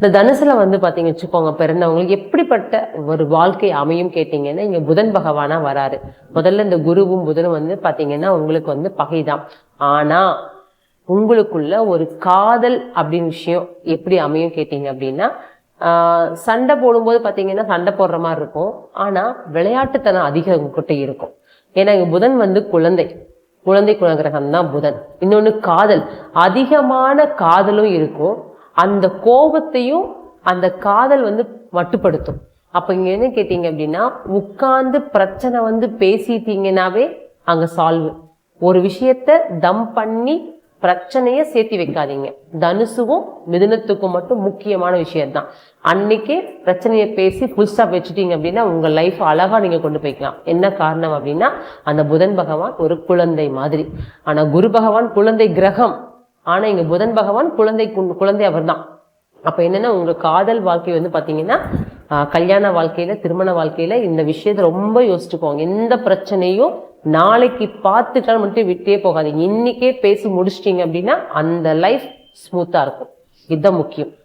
இந்த தனுசுல வந்து பாத்தீங்க வச்சுக்கோங்க பிறந்தவங்களுக்கு எப்படிப்பட்ட ஒரு வாழ்க்கை அமையும் கேட்டீங்கன்னா இங்க புதன் பகவானா வராரு. முதல்ல இந்த குருவும் புதனும் வந்து பாத்தீங்கன்னா உங்களுக்கு வந்து பகைதான். ஆனா உங்களுக்குள்ள ஒரு காதல் அப்படின்னு விஷயம் எப்படி அமையும் கேட்டீங்க அப்படின்னா ஆஹ் சண்டை போடும்போது பாத்தீங்கன்னா சண்டை போடுற மாதிரி இருக்கும். ஆனா விளையாட்டுத்தனம் அதிகம் உங்ககிட்ட இருக்கும். ஏன்னா இங்க புதன் வந்து குழந்தை. குழந்தை குலகிரகம் தான் புதன். இன்னொன்னு காதல். அதிகமான காதலும் இருக்கும். அந்த கோபத்தையும் அந்த காதல் வந்து மட்டுப்படுத்தும். அப்போ இங்கே என்ன கேட்டீங்க அப்படின்னா உட்கார்ந்து பிரச்சனை வந்து பேசிட்டீங்கன்னாவே அங்கே சால்வ் ஒரு விஷயத்த தம் பண்ணி பிரச்சனையை சேர்த்தி வைக்காதீங்க. தனுசுவும் மிதுனத்துக்கும் மட்டும் முக்கியமான விஷயம் தான் அன்னைக்கே பிரச்சனையை பேசி ஃபுல் ஸ்டாப் வச்சுட்டீங்க அப்படின்னா உங்கள் லைஃப் அழகாக நீங்கள் கொண்டு போய்க்கலாம். என்ன காரணம் அப்படின்னா அந்த புதன் பகவான் ஒரு குழந்தை மாதிரி. ஆனால் குரு பகவான் குழந்தை கிரகம். ஆனால் இங்கே புதன் பகவான் குழந்தை குழந்தை குழந்தை அவர்தான். அப்போ என்னென்னா உங்கள் காதல் வாழ்க்கை வந்து பார்த்தீங்கன்னா கல்யாண வாழ்க்கையில் திருமண வாழ்க்கையில் இந்த விஷயத்தை ரொம்ப யோசிச்சுக்கோங்க. எந்த பிரச்சனையும் நாளைக்கு பார்த்துக்கலாம் மட்டும் விட்டே போகாதீங்க. இன்னைக்கே பேசி முடிச்சிட்டிங்க அப்படின்னா அந்த லைஃப் ஸ்மூத்தாக இருக்கும். இதுதான் முக்கியம்.